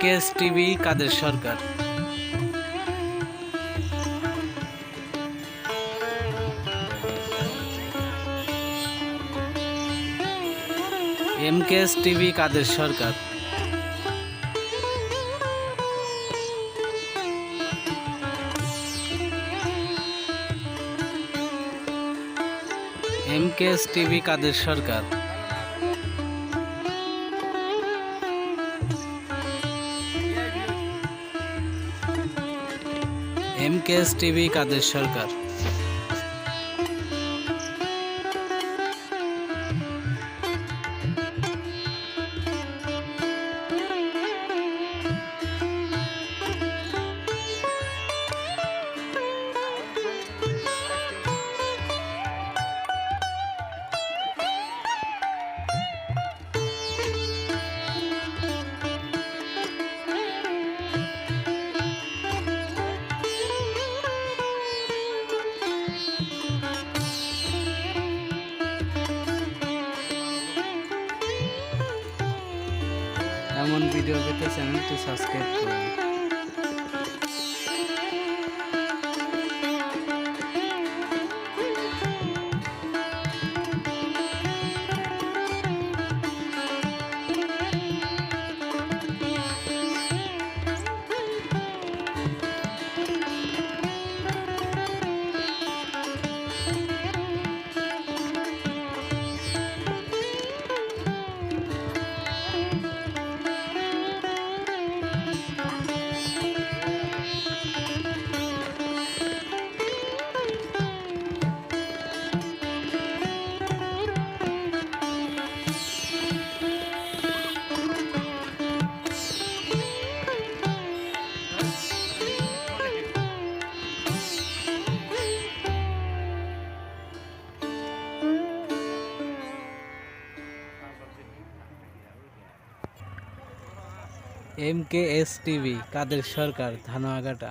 K S TV Kader Sarkar? M K TV Kader Sarkar? M K TV Kader Sarkar? M K S TV Kader Sarkar এমন video পেতে চ্যানেলটি subscribe করুন। M K S TV Kader Sarkar Dhanoyaghata